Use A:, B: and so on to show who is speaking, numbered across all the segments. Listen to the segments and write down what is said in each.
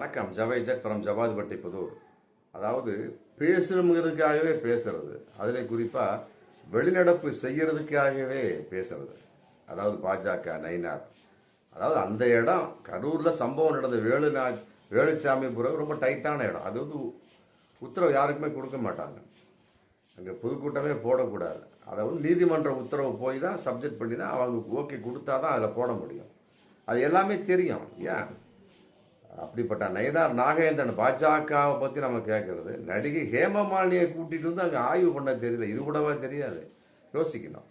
A: வணக்கம் ஜவைஜட் ஃப்ரம் ஜவாதிபட்டி புதூர். அதாவது பேசணுங்கிறதுக்காகவே பேசுறது. அதில் குறிப்பாக வெளிநடப்பு செய்யறதுக்காகவே பேசுறது. அதாவது பாஜக நயினார். அதாவது அந்த இடம் கரூரில் சம்பவம் நடந்த வேலுநா வேலுச்சாமிபுரம் ரொம்ப டைட்டான இடம். அது வந்து உத்தரவு யாருக்குமே கொடுக்க மாட்டாங்க. அங்கே பொதுக்கூட்டமே போடக்கூடாது. அதை வந்து நீதிமன்ற உத்தரவு போய் தான் சப்ஜெக்ட் பண்ணி தான் அவங்க ஓகே கொடுத்தா தான் அதில் போட முடியும். அது எல்லாமே தெரியும். ஏன்? அப்படிப்பட்ட நயனார் நாகேந்திரன் பாஜகவை பற்றி நம்ம கேட்கறது நடிகை ஹேமமாலினியை கூட்டிகிட்டு வந்து அங்கே ஆய்வு பண்ண தெரியல. இது கூடவா தெரியாது. யோசிக்கணும்.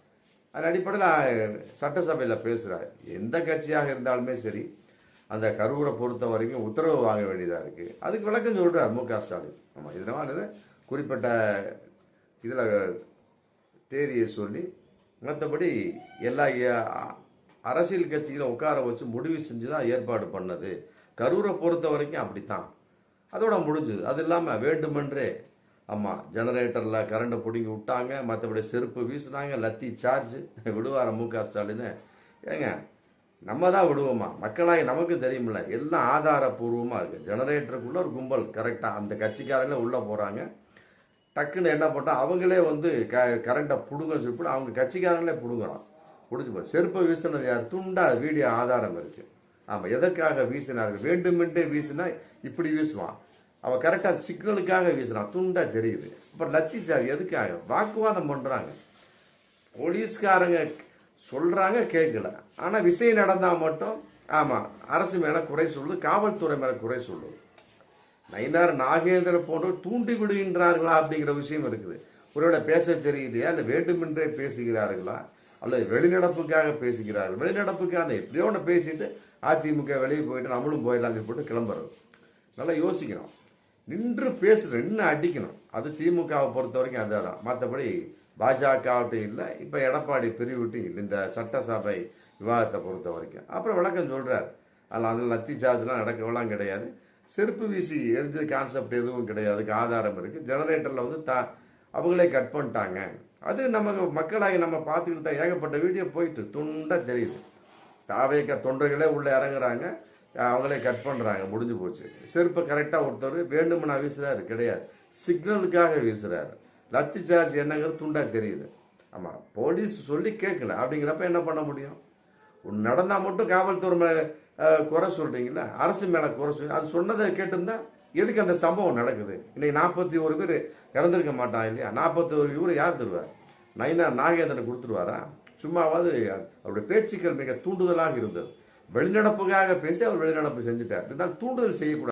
A: அது அடிப்படையில் சட்டசபையில் பேசுகிறார் எந்த கட்சியாக இருந்தாலுமே சரி அந்த கரூரை பொறுத்த வரைக்கும் உத்தரவு வாங்க வேண்டியதாக இருக்குது அதுக்கு விளக்கம் சொல்கிறார் மு க ஸ்டாலின். ஆமாம் இதனால் குறிப்பிட்ட இதில் தேதியை சொல்லி மற்றபடி எல்லா அரசியல் கட்சிகளும் உட்கார வச்சு முடிவு செஞ்சு தான் ஏற்பாடு பண்ணது. கரூரை பொறுத்த வரைக்கும் அப்படித்தான். அதோட முடிஞ்சுது. அது இல்லாமல் வேண்டுமென்றே ஆமாம் ஜெனரேட்டரில் கரண்ட்டை பிடுங்கி விட்டாங்க. மற்றபடி செருப்பு வீசுனாங்க. லத்தி சார்ஜ் விடுவார மு க ஸ்டாலின். ஏங்க நம்ம தான் விடுவோமா? மக்களாகி நமக்கும் தெரியுமில்ல எல்லாம் ஆதாரபூர்வமாக இருக்குது ஜெனரேட்டருக்குள்ளே ஒரு கும்பல் கரெக்டாக அந்த கட்சிக்காரங்களே உள்ளே போகிறாங்க டக்குன்னு என்ன பண்ணால் அவங்களே வந்து க கரண்ட்டை பிடுங்க சொல்லிட்டு அவங்க கட்சிக்காரங்களே பிடுங்குறான் பிடிச்சி போய் செருப்பை வீசினது யார்? துண்டா வீடியோ ஆதாரம் இருக்குது ஆமாம் எதற்காக வீசினார்கள்? வேண்டுமென்றே வீசினா இப்படி வீசுவான். அவன் கரெக்டாக சிக்னலுக்காக வீசுறான். துண்டா தெரியுது. இப்போ லத்தி சார் எதுக்காக? வாக்குவாதம் பண்ணுறாங்க போலீஸ்காரங்க சொல்கிறாங்க கேட்கல ஆனால் விஷயம் நடந்தால் மட்டும் ஆமாம் அரசு மேலே குறை சொல்லுது காவல்துறை மேலே குறை சொல்லுது நயினார் நாகேந்திர போன்றோர் தூண்டி விடுகின்றார்களா அப்படிங்கிற விஷயம் இருக்குது. ஒருவேளை பேச தெரியலையா இல்லை வேண்டுமென்றே பேசுகிறார்களா? அல்லது வெளிநடப்புக்காக பேசுகிறார்கள்? வெளிநடப்புக்காக எப்படியோ ஒன்று பேசிட்டு அதிமுக வெளியே போயிட்டு நம்மளும் போயிடலாம் போட்டு கிளம்புறது. நல்லா யோசிக்கணும். நின்று பேசுற நின்று அடிக்கணும். அது திமுகவை பொறுத்த வரைக்கும் அதுதான். மற்றபடி பாஜகவிட்டும் இல்லை இப்போ எடப்பாடி பிரிவுட்டும் இல்லை. இந்த சட்டசபை விவாதத்தை பொறுத்த வரைக்கும். அப்புறம் விளக்கம் சொல்கிறார் அதில் அதில் லத்தி சார்ஜ்லாம் நடக்கவெல்லாம் கிடையாது. செருப்பு வீசி எரிஞ்சது கான்செப்ட் எதுவும் கிடையாது. அதுக்கு ஆதாரம் இருக்குது ஜெனரேட்டரில் வந்து தா அவங்களே கட் பண்ணிட்டாங்க. அது நமக்கு மக்களாகி நம்ம பார்த்துக்கிட்டு தான் ஏகப்பட்ட வீடியோ போயிட்டு துண்டாக தெரியுது. தாவேக்க தொண்டர்களே உள்ள இறங்குறாங்க. அவங்களே கட் பண்றாங்க. முடிஞ்சு போச்சு. செருப்பை கரெக்டாக ஒருத்தர் வேண்டுமனா வீசுறாரு. கிடையாது. சிக்னலுக்காக வீசுறாரு. லத்தி சார்ஜ் என்னங்கிறது துண்டா தெரியுது. ஆமா போலீஸ் சொல்லி கேட்கல. அப்படிங்கிறப்ப என்ன பண்ண முடியும்? நடந்தால் நடந்தா மட்டும் காவல்துறை மேலே குறை சொல்றீங்களா அரசு மேல குறை சொல்லி அது சொன்னதை கேட்டிருந்தா எதுக்கு அந்த சம்பவம் நடக்குது? இன்னைக்கு நாற்பத்தி ஒரு பேர் இறந்துருக்க மாட்டான் இல்லையா? நாற்பத்தி ஒரு இவர் யார் தருவார்? நைனா நாகேந்திரன் கொடுத்துருவாரா? சும்மாவது அவருடைய பேச்சுக்கள் மிக தூண்டுதலாக இருந்தது. வெளிநடப்புக்காக பேசி அவர் வெளிநடப்பு செஞ்சுட்டார். இருந்தால் தூண்டுதல் செய்யக்கூடாது.